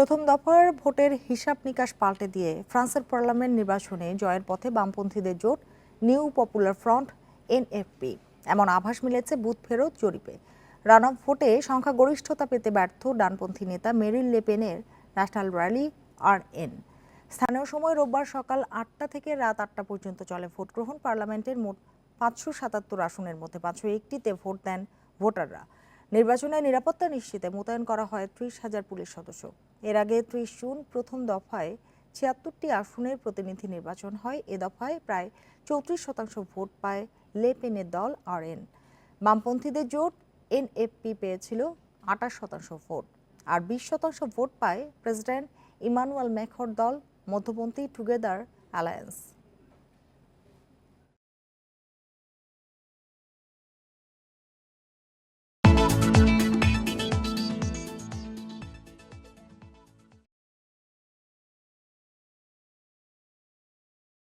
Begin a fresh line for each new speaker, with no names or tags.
প্রথম দফার ভোটের হিসাব নিকাশ পাল্টে দিয়ে ফ্রান্সের পার্লামেন্ট নির্বাচনে জয়ের পথে বামপন্থীদের জোট, নিউ পপুলার ফ্রন্ট, এনএফপি। এমন আভাস মিলেছে বুথ ফেরত জরিপে। রান অফ ভোটে সংখ্যাগরিষ্ঠতা পেতে ব্যর্থ ডানপন্থী নেতা মেরিল লেপেনের ন্যাশনাল র্যালি আর এন স্থানীয় সময় রোববার সকাল আটটা থেকে রাত আটটা পর্যন্ত চলে ভোট গ্রহণ পার্লামেন্টের মোট পাঁচশো সাতাত্তর আসনের মধ্যে পাঁচশো একটিতে ভোট দেন ভোটাররা। নির্বাচনে নিরাপত্তা নিশ্চিতে মোতায়েন করা হয় ত্রিশ হাজার পুলিশ সদস্য। এর আগে ত্রিশ জুন প্রথম দফায় ছিয়াত্তরটি আসনের প্রতিনিধি নির্বাচন হয়। এ দফায় প্রায় চৌত্রিশ শতাংশ ভোট পায় লে পেনের দল আর এন বামপন্থীদের জোট এনএফপি পেয়েছিল আঠাশ শতাংশ ভোট আর বিশ শতাংশ ভোট পায় প্রেসিডেন্ট ইমানুয়াল ম্যাখর দল, মধ্যপন্থী টুগেদার অ্যালায়েন্স।